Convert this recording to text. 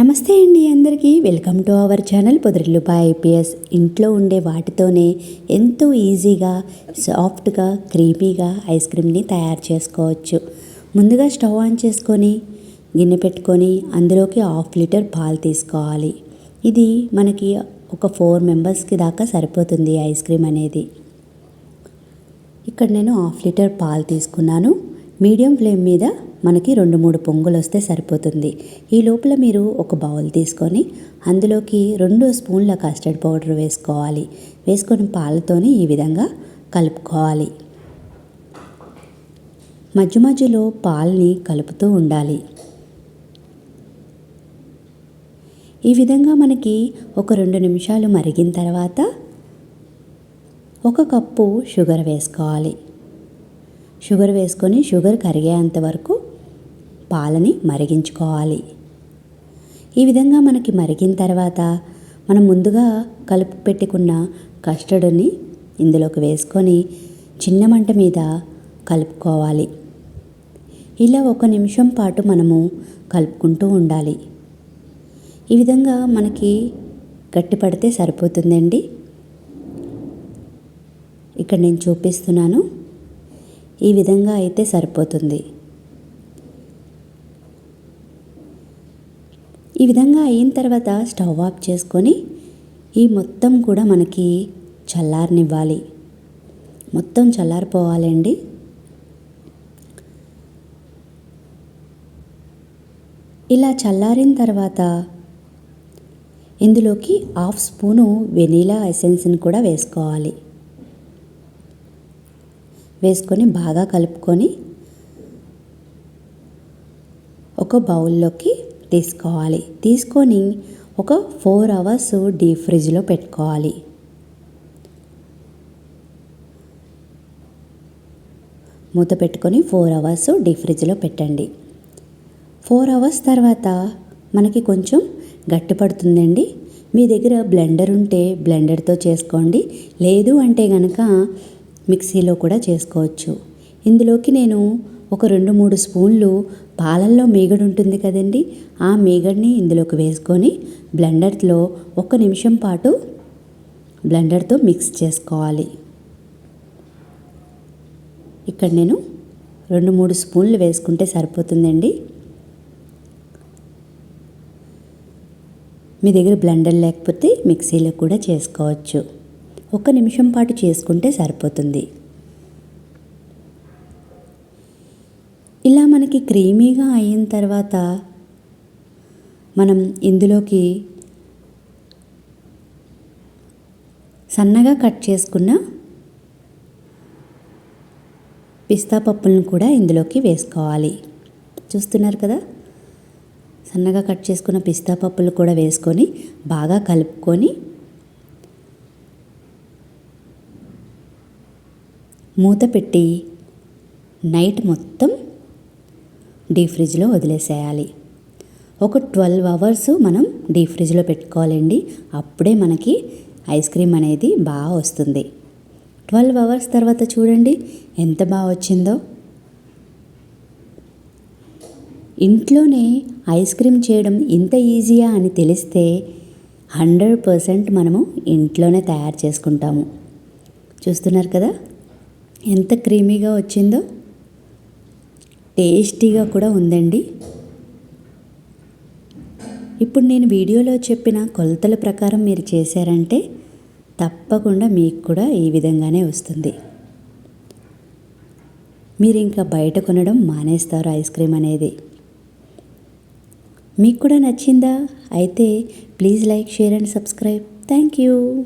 నమస్తే అండి అందరికీ. వెల్కమ్ టు అవర్ ఛానల్ పొదరిల్లుపా ఐపీఎస్. ఇంట్లో ఉండే వాటితోనే ఎంతో ఈజీగా సాఫ్ట్గా క్రీమీగా ఐస్ క్రీమ్ని తయారు చేసుకోవచ్చు. ముందుగా స్టవ్ ఆన్ చేసుకొని గిన్నె పెట్టుకొని అందులోకి హాఫ్ లీటర్ పాలు తీసుకోవాలి. ఇది మనకి ఒక ఫోర్ మెంబర్స్కి దాకా సరిపోతుంది ఐస్ క్రీమ్ అనేది. ఇక్కడ నేను హాఫ్ లీటర్ పాలు తీసుకున్నాను. మీడియం ఫ్లేమ్ మీద మనకి రెండు మూడు పొంగులు వస్తే సరిపోతుంది. ఈ లోపల మీరు ఒక బౌల్ తీసుకొని అందులోకి రెండు స్పూన్ల కస్టర్డ్ పౌడర్ వేసుకోవాలి. వేసుకొని పాలతోని ఈ విధంగా కలుపుకోవాలి. మధ్య మధ్యలో పాలని కలుపుతూ ఉండాలి. ఈ విధంగా మనకి ఒక రెండు నిమిషాలు మరిగిన తర్వాత ఒక కప్పు షుగర్ వేసుకోవాలి. షుగర్ వేసుకొని షుగర్ కరిగేంత వరకు పాలని మరిగించుకోవాలి. ఈ విధంగా మనకి మరిగిన తర్వాత మనం ముందుగా కలుపు పెట్టుకున్న కస్టర్డ్ని ఇందులోకి వేసుకొని చిన్న మంట మీద కలుపుకోవాలి. ఇలా ఒక నిమిషం పాటు మనము కలుపుకుంటూ ఉండాలి. ఈ విధంగా మనకి గట్టిపడితే సరిపోతుందండి. ఇక్కడ నేను చూపిస్తున్నాను. ఈ విధంగా అయితే సరిపోతుంది. ఈ విధంగా అయిన తర్వాత స్టవ్ ఆఫ్ చేసుకొని ఈ మొత్తం కూడా మనకి చల్లారనివ్వాలి. మొత్తం చల్లారిపోవాలండి. ఇలా చల్లారిన తర్వాత ఇందులోకి హాఫ్ స్పూను వెనీలా ఎసెన్స్ని కూడా వేసుకోవాలి. వేసుకొని బాగా కలుపుకొని ఒక బౌల్లోకి తీసుకోవాలి. తీసుకొని ఒక ఫోర్ అవర్స్ డీప్ ఫ్రిడ్జ్లో పెట్టుకోవాలి. మూత పెట్టుకొని ఫోర్ అవర్స్ డీప్ ఫ్రిడ్జ్లో పెట్టండి. ఫోర్ అవర్స్ తర్వాత మనకి కొంచెం గట్టి పడుతుందండి. మీ దగ్గర బ్లెండర్ ఉంటే బ్లెండర్తో చేసుకోండి. లేదు అంటే కనుక మిక్సీలో కూడా చేసుకోవచ్చు. ఇందులోకి నేను ఒక రెండు మూడు స్పూన్లు పాలల్లో మీగడ ఉంటుంది కదండి ఆ మీగడిని ఇందులోకి వేసుకొని బ్లెండర్లో ఒక నిమిషం పాటు బ్లెండర్తో మిక్స్ చేసుకోవాలి. ఇక్కడ నేను రెండు మూడు స్పూన్లు వేసుకుంటే సరిపోతుందండి. మీ దగ్గర బ్లెండర్ లేకపోతే మిక్సీలో కూడా చేసుకోవచ్చు. ఒక నిమిషం పాటు చేసుకుంటే సరిపోతుంది. ఇలా మనకి క్రీమీగా అయిన తర్వాత మనం ఇందులోకి సన్నగా కట్ చేసుకున్న పిస్తా పప్పులను కూడా ఇందులోకి వేసుకోవాలి. చూస్తున్నారు కదా? సన్నగా కట్ చేసుకున్న పిస్తా పప్పులు కూడా వేసుకొని బాగా కలుపుకొని మూత పెట్టి నైట్ మొత్తం డీప్ ఫ్రిడ్జ్లో వదిలేసేయాలి. ఒక ట్వెల్వ్ అవర్స్ మనం డీప్ ఫ్రిడ్జ్లో పెట్టుకోవాలండి. అప్పుడే మనకి ఐస్ క్రీమ్ అనేది బాగా వస్తుంది. ట్వెల్వ్ అవర్స్ తర్వాత చూడండి ఎంత బాగా వచ్చిందో. ఇంట్లోనే ఐస్ క్రీమ్ చేయడం ఇంత ఈజీయా అని తెలిస్తే హండ్రెడ్ పర్సెంట్ మనము ఇంట్లోనే తయారు చేసుకుంటాము. చూస్తున్నారు కదా? ఎంత క్రీమీగా వచ్చిందో టేస్టీగా కూడా ఉందండి. ఇప్పుడు నేను వీడియోలో చెప్పిన కొలతల ప్రకారం మీరు చేశారంటే తప్పకుండా మీకు కూడా ఈ విధంగానే వస్తుంది. మీరు ఇంకా బయట కొనడం మానేస్తారు ఐస్ క్రీమ్ అనేది. మీకు కూడా నచ్చిందా? అయితే please like share and subscribe. Thank you.